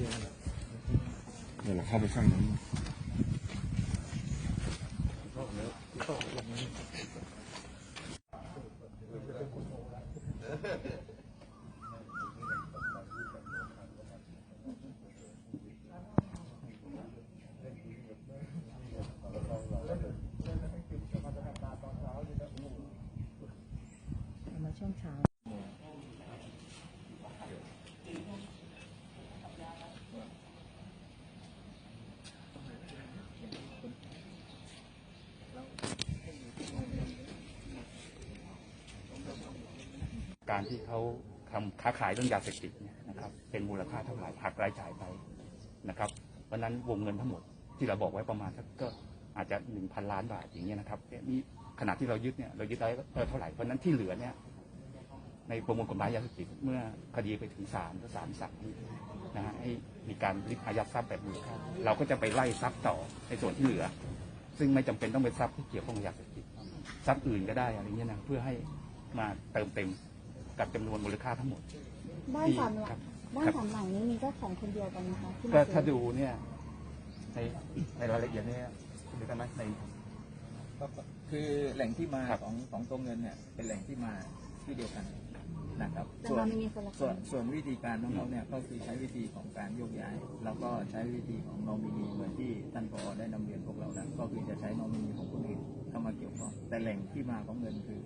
วเข้าไปข้างนั้น มาช่วงเช้า การที่เขาทำค้าขายเรื่องยาเสพติดเนี่ยนะครับ เป็นมูลค่าเท่าไหร่หักรายจ่ายไปนะครับ เพราะนั้นวงเงินทั้งหมดที่เราบอกไว้ประมาณสักก็อาจจะหนึ่งพันล้านบาทอย่างเงี้ยนะครับเนี่ยนี่ขณะที่เรายึดเนี่ยเรายึดได้เท่าไหร่เพราะนั้นที่เหลือเนี่ยในประมวลกฎหมายยาเสพติดเมื่อคดีไปถึงศาลก็ศาลสั่งนะฮะให้มีการริบอายัดทรัพย์แบบมูลค่าเราก็จะไปไล่ทรัพย์ต่อในส่วนที่เหลือ ซึ่งไม่จำเป็นต้องเป็นทรัพย์ที่เกี่ยวข้องกับยาเสพติดทรัพย์อื่นก็ได้อะไรเงี้ยนะเพื่อให้มาเติมเต็ม กับจำนวนมูลค่าทั้งหมดบ้านสามหลัครังบ บ้านสามหลังนี้มีเจ้าของคนเดียวกันนะคะที่มาก็ซื้อถ้าดูเนี่ยในในรายละเอียดเนี่ยดูกันไหมใน ก็คือแหล่งที่มาครับ ของของตัวเงินเนี่ยเป็นแหล่งที่มาที่เดียวกันนะครับ แต่ส่วนเราไม่มีคนละคส่วนนส่วนวิธีการของเขาเนี่ยก็คือใช้วิธีของการโยกย้าย แล้วก็ใช้วิธีของนอมินีเหมือนที่ท่านผอได้นำเรียนพวกเรานะก็คือจะใช้นอมินีของคนอื่นเข้ามาเกี่ยวข้องแต่แหล่งที่มาของเงินคือ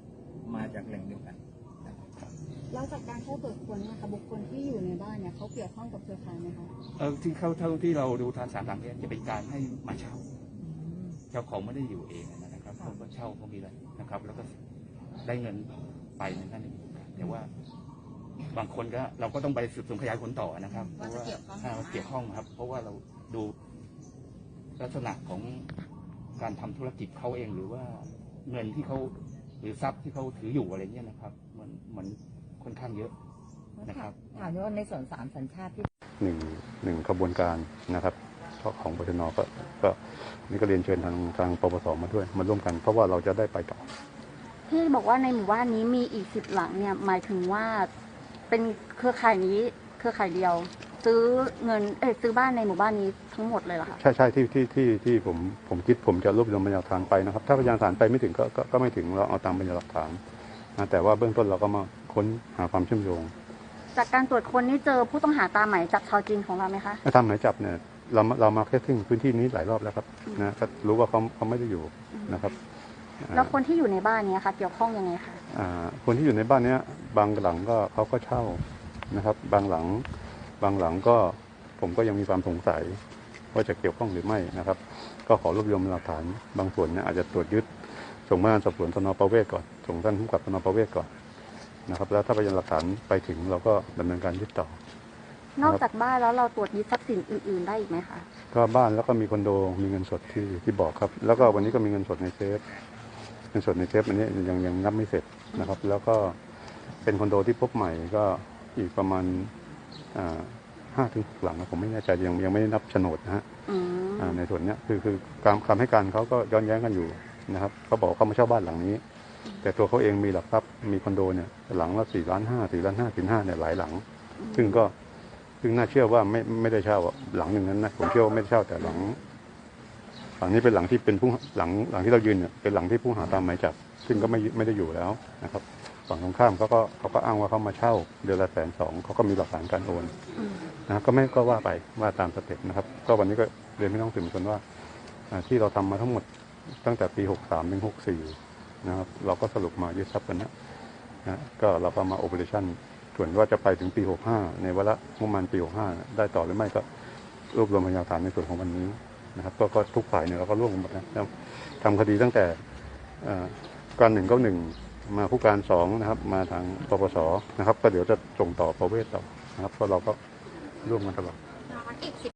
มาจากแหล่งเดียวกันนะครับ แล้วจากการเข้าตรวจค้นเนี่ยค่ะบุคคลที่อยู่ในบ้านเนี่ยเขาเกี่ยวข้องกับเครือข่ายไหมคะเออที่เขาเท่าที่เราดูทางสามหลังเนี่ยจะเป็นการให้มาเช่าเจ้าของไม่ได้อยู่เองนะครับเขาก็เช่าเขามีอะไรนะครับ แล้วก็ได้เงินไปในนั้นเองแต่ว่าบางคนก็เราก็ต้องไปสืบสวนขยายผลต่อนะครับเพราะว่าอ่าเกี่ยวข้องครับ เพราะว่าเราดูลักษณะของการทำธุรกิจเขาเองหรือว่าเงินที่เขาหรือทรัพย์ที่เขาถืออยู่อะไรเงี้ยนะครับ มันมันค่ อนข้างเยอะนะครับถามว่าในส่วนสามสัญชาติที่หนึ่งหนึ่งขบวนการนะครับเพราะของปชนก็ก็นี่ก็เรียนเชิญทางทางปปสมาด้วยมาร่วมกัน เพราะว่าเราจะได้ไปต่อที่บอกว่าในหมู่บ้านนี้มีอีกสิบหลังเนี่ยหมายถึงว่าเป็นเครือข่ายนี้เครือข่ายเดียว ซื้อเงินเอ้ยซื้อบ้านในหมู่บ้านนี้ทั้งหมดเลยเหรอคะใช่ใช่ที่ที่ที่ที่ผมผมคิดผมจะรวบรวมพยานหลักฐานไปนะครับ ถ้าพยานหลักฐานไปไม่ถึงก็ก็ก็ไม่ถึงเราเอาตามพยานหลักฐานนะแต่ว่าเบื้องต้นเราก็มา ค้นหาความเชื่อมโยง จากการตรวจค้นนี่เจอผู้ต้องหาตามหมายจับชาวจีนของเราไหมคะถ้าทำหมายจับเนี่ยเรามาเรามาแค่ถึงพื้นที่นี้หลายรอบแล้วครับนะก็รู้ว่าเขาเขาไม่ได้อยู่นะครับอ่าแล้วคนที่อยู่ในบ้านเนี้ค่ะเกี่ยวข้องยังไงคะอ่าคนที่อยู่ในบ้านเนี้ย บางหลังก็เขาก็เช่านะครับ บางหลัง บางหลังก็ผมก็ยังมีความสงสัยว่าจะเกี่ยวข้องหรือไม่นะครับ ก็ขอรวบรวมหลักฐานบางส่วนเนี่ยอาจจะตรวจยึดส่งพนักงานสอบสวนสนประเวศก่อนส่งท่านผู้กำกับสนประเวศก่อน นะครับ แล้วถ้าพยานหลักฐานไปถึงเราก็ดำเนินการยึดต่อ นอกจากบ้านแล้วเราตรวจยึดทรัพย์สินอื่น ๆ ได้อีกไหมคะ ก็บ้านแล้วก็มีคอนโดมีเงินสดที่ที่บอกครับ แล้วก็วันนี้ก็มีเงินสดในเซฟเงินสดในเซฟอันนี้ยังยังนับไม่เสร็จนะครับ แล้วก็เป็นคอนโดที่พบใหม่ก็อีกประมาณห้าถึงหกหลังนะผมไม่แน่ใจยังยังไม่ได้นับโฉนดนะฮะอืมอ่าในส่วนเนี้ยคือคือการคำให้การเขาก็ย้อนแย้งกันอยู่นะครับเขาบอกเขามาเช่าบ้านหลังนี้ แต่ตัวเขาเองมีหลักทรัพย์มีคอนโดเนี่ยหลังละสี่ล้านห้าสี่ล้านห้าสี่ห้าเนี่ยหลายหลัง ซึ่งก็ซึ่งน่าเชื่อว่าไม่ไม่ได้เช่าหลังหนึ่งนั้นนะผมเชื่อว่าไม่ได้เช่าแต่หลัง หลังนี้เป็นหลังที่เป็นผู้หลังหลังที่เรายืนเนี่ยเป็นหลังที่ผู้หาตามหมายจับ ซึ่งก็ไม่ไม่ได้อยู่แล้วนะครับฝั่งตรงข้ามเขาก็เขาก็อ้างว่าเขามาเช่าเดือนละแสนสองเขาก็มีหลักฐานการโอนอืมนะครับก็ไม่ก็ว่าไปว่าตามสเต็ปนะครับ ก็วันนี้ก็เรียนพี่น้องสื่อมวลชนว่าอ่าที่เราทำมาทั้งหมดตั้งแต่ปี 63 ถึง 64 นะครับเราก็สรุปมายึดทรัพย์กันนะนะก็เราก็มาโอเปอเรชั่นส่วนว่าจะไปถึงปี 65 ในวาระงบประมาณปี 65 ได้ต่อหรือไม่ก็รวบรวมพยานหลักฐานในส่วนของวันนี้นะครับก็ก็ทุกฝ่ายเนี่ยเราก็ร่วมกันหมดนะทำคดีตั้งแต่การหนึ่งก็หนึ่งมาผู้การสองนะครับ มาทางปปสนะครับ ก็เดี๋ยวจะส่งต่อประเวศต่อนะครับ ก็เราก็ร่วมกันตลอด